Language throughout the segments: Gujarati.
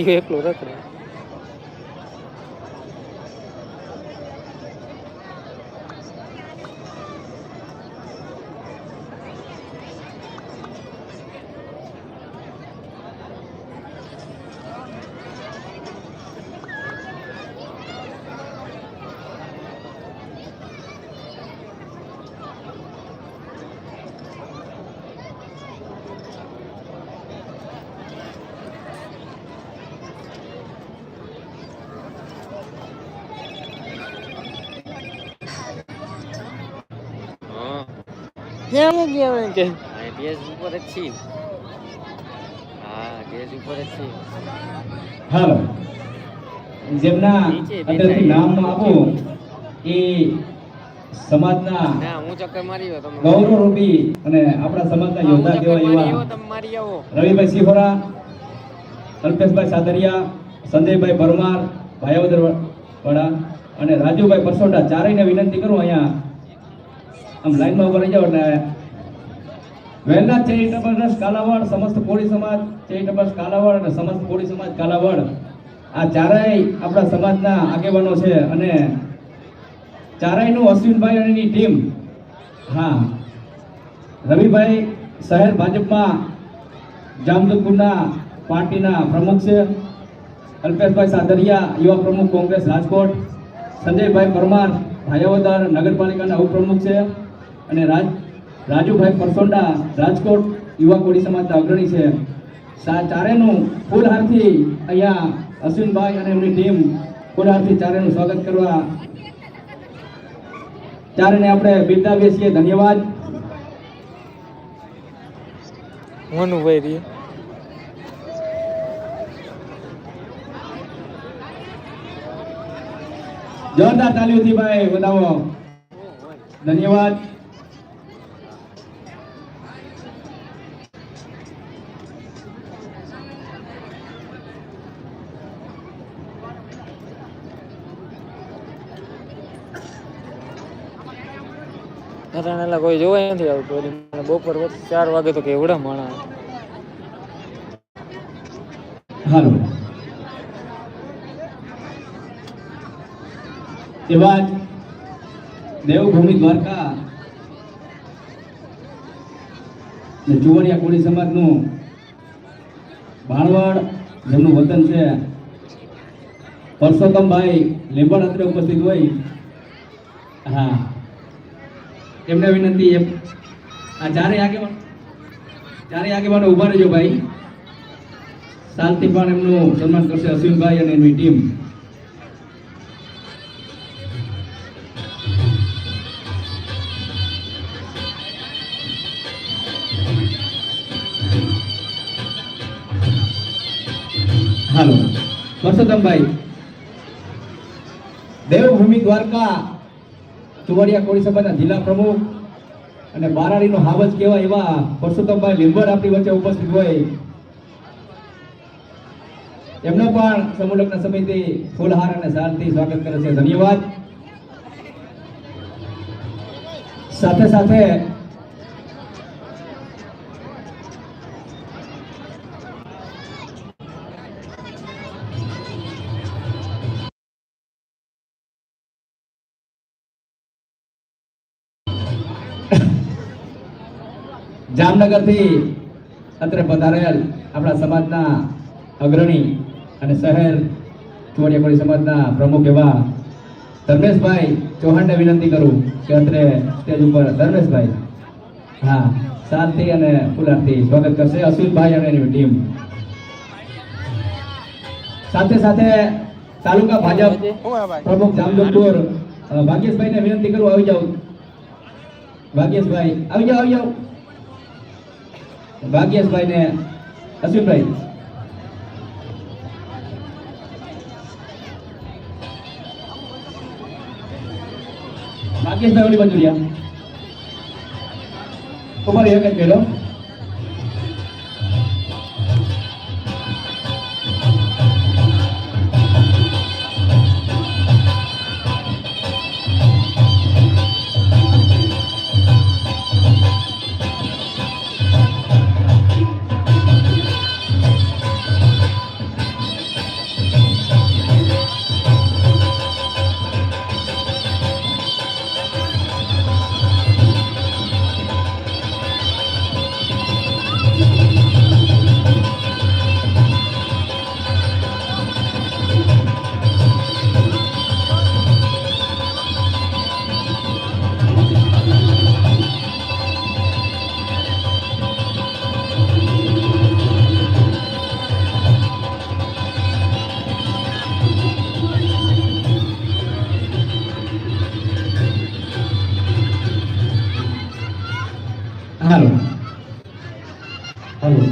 ગયો એકલો રખડે. કેમ ગયા કે બેઝ ઉપર જ છી હા બેઝ ઉપર જ છી હાલો જેમના અંદરથી નામ આપો એ સમાજના ના હું ચક્કર મારી ગયો તમે ગૌરવરૂપી અને આપણા સમાજના યોદ્ધા ચક્કર એવા તમે મારી આવો. રવિભાઈ સિહોરા અલ્પેશભાઈ સાદરિયા સંજયભાઈ પરમાર ભાયાવદર વડા અને રાજુભાઈ પરસોડા ચારેયને વિનંતી કરું અહીંયા આમ લાઈનમાં ઊભા જાઓ એટલે વહેલા ચેરિટેબલ ટ્રસ્ટ કાલાવડ, સમસ્ત કોળી સમાજ ચેરિટેબલ ટ્રસ્ટ અને સમસ્ત કોળી સમાજ કાલાવડ. આ ચારેય આપણા સમાજના આગેવાનો છે અને ચારેયનું અશ્વિનભાઈ અને એની ટીમ હા. રવિભાઈ શહેર ભાજપમાં જામજોધપુરના પાર્ટીના પ્રમુખ છે. અલ્પેશભાઈ સાદરિયા, યુવા પ્રમુખ કોંગ્રેસ રાજકોટ. સંજયભાઈ પરમાર, ભાયાવદર નગરપાલિકાના ઉપપ્રમુખ છે. અને રાજ રાજુભાઈ પરસોંડા રાજકોટ યુવા કોળી સમાજના અગ્રણી છે. સા- ચારેનું ફૂલહારથી અહીંયા અશ્વિનભાઈ અને એમની ટીમ ફૂલહારથી ચારેનું સ્વાગત કરવા. ચારેને આપણે બિરદાવીએ છીએ ધન્યવાદ. મનુભાઈ જોરદાર તાલીઓથી ભાઈ બતાવો ધન્યવાદ. નાના કોઈ જોવાય નથી આવતું. બપોર વચ્ચે ચાર વાગે તો કે એવડા માણા. હાલો. એવા દેવભૂમિ દ્વારકા ને જુવાડિયા કોળી સમાજનું ભાણવડ, જેમનું વતન છે, પરસોત્તમભાઈ લીંબડ અત્રે ઉપસ્થિત હોય. હા. એમને વિનંતી એમ. આ ચારે આગેવાન ચારે આગેવાનો ઊભા રહેજો ભાઈ. શાંતિ પણ એમનું સન્માન કરશે અશ્વિનભાઈ અને એમની ટીમ. હાલો. પરસોત્તમભાઈ. દેવભૂમિ દ્વારકા. ચુવાડિયા કોળી સભાના જિલ્લા પ્રમુખ અને બારાડીનો હાવજ કહેવાય એવા પરસોત્તમભાઈ લીંબર આપણી વચ્ચે ઉપસ્થિત હોય. એમનો પણ સમૂહ લગ્ન સમિતિ ફૂલહાર અને શાંતિ સ્વાગત કરે છે. ધન્યવાદ. સાથે સાથે જામનગરથી અત્રે પધારેલ આપણા સમાજના અગ્રણી અને શહેર ચોડિયાકોળી સમાજના પ્રમુખ એવા ધર્મેશભાઈ ચૌહાણને વિનંતી કરું કે અત્રે સ્ટેજ ઉપર ધર્મેશભાઈ, હા શાંતિ અને ફુલારથી સ્વાગત કરશે અશ્વિનભાઈ અને એની ટીમ. સાથે સાથે તાલુકા ભાજપ પ્રમુખ જામજોધપુર ભાગ્યેશભાઈને વિનંતી કરું, આવી જાઓ. ભાગ્યેશભાઈ, આવી જાઓ આવી જાઓ. ભાગ્યેશભાઈ ને અશ્વિનભાઈ. ભાગ્યેશભાઈ ઓલી બાજુ રહ્યા કુમાર એક જ હાલો. હાલો.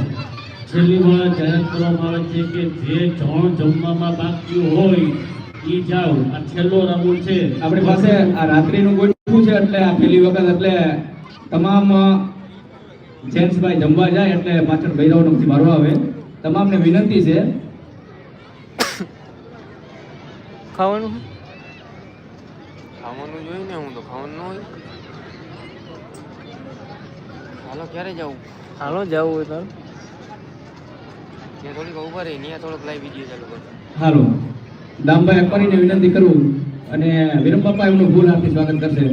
છેલ્લીમાં જાહેર કરવામાં આવે છે કે જે જણ જમવામાં બાકી હોય એ જાવ આ છેલ્લો રાઉન્ડ છે. આપણી પાસે આ રાત્રિનું ગોઠવું છે એટલે આ પહેલી વખત એટલે તમામ જેન્ટ્સ જેન્ટ્સભાઈ જમવા જાય એટલે પાછળ ભૈરવનમથી મારો આવે. તમામને વિનંતી છે. ખાવાનું? ખાવાનું જોઈને હું તો ખાવાનું હોય. હાલો ક્યારે જવું? હાલો જવું હોય તો. ત્યાં થોડીક ઊભા રહી ત્યાં થોડોક લાઈ વીડિયો ચાલુ કર. હાલો. દામભાઈ અકબરીને વિનંતી કરું અને વિરમ બાપા એમનું ભૂલ આપી સ્વાગત કરશે.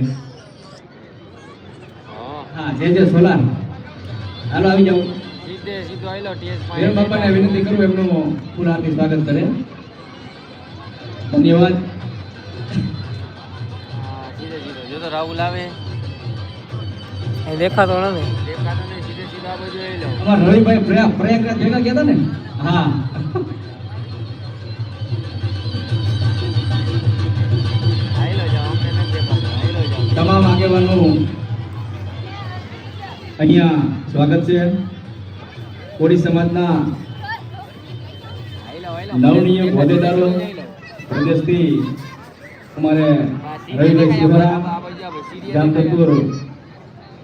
હા. હા જે જે સોલાર. હાલો આવી જાઓ. સીધે સીધો આવેલો ટીએસ વિરમ બાપાને વિનંતી કરું એમનું ફૂલ આપી સ્વાગત કરે. ધન્યવાદ. હા સીધે સીધો. જો તો રાહુલ આવે. દેખાતો નથી. નહીં તમામ આગેવાનો અહીંયા સ્વાગત છે. કોળી સમાજના નવનીય હોદ્દેદારો પ્રદેશથી અમારે રવિભાઈ જામજોધપુર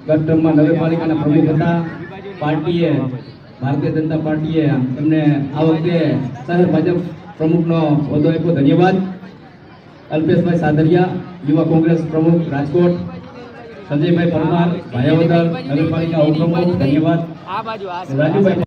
ગઢમાં નગરપાલિકાના પ્રમુખ હતા. પાર્ટીએ ભારતીય જનતા પાર્ટીએ એમને આ વખતે શહેર ભાજપ પ્રમુખનો હોદ્દો આપ્યો. ધન્યવાદ. અલ્પેશભાઈ સાદરિયા યુવા કોંગ્રેસ પ્રમુખ રાજકોટ. સંજયભાઈ પરમાર ભાયાવદર નગરપાલિકા ઉપપ્રમુખ. ધન્યવાદ. રાજુભાઈ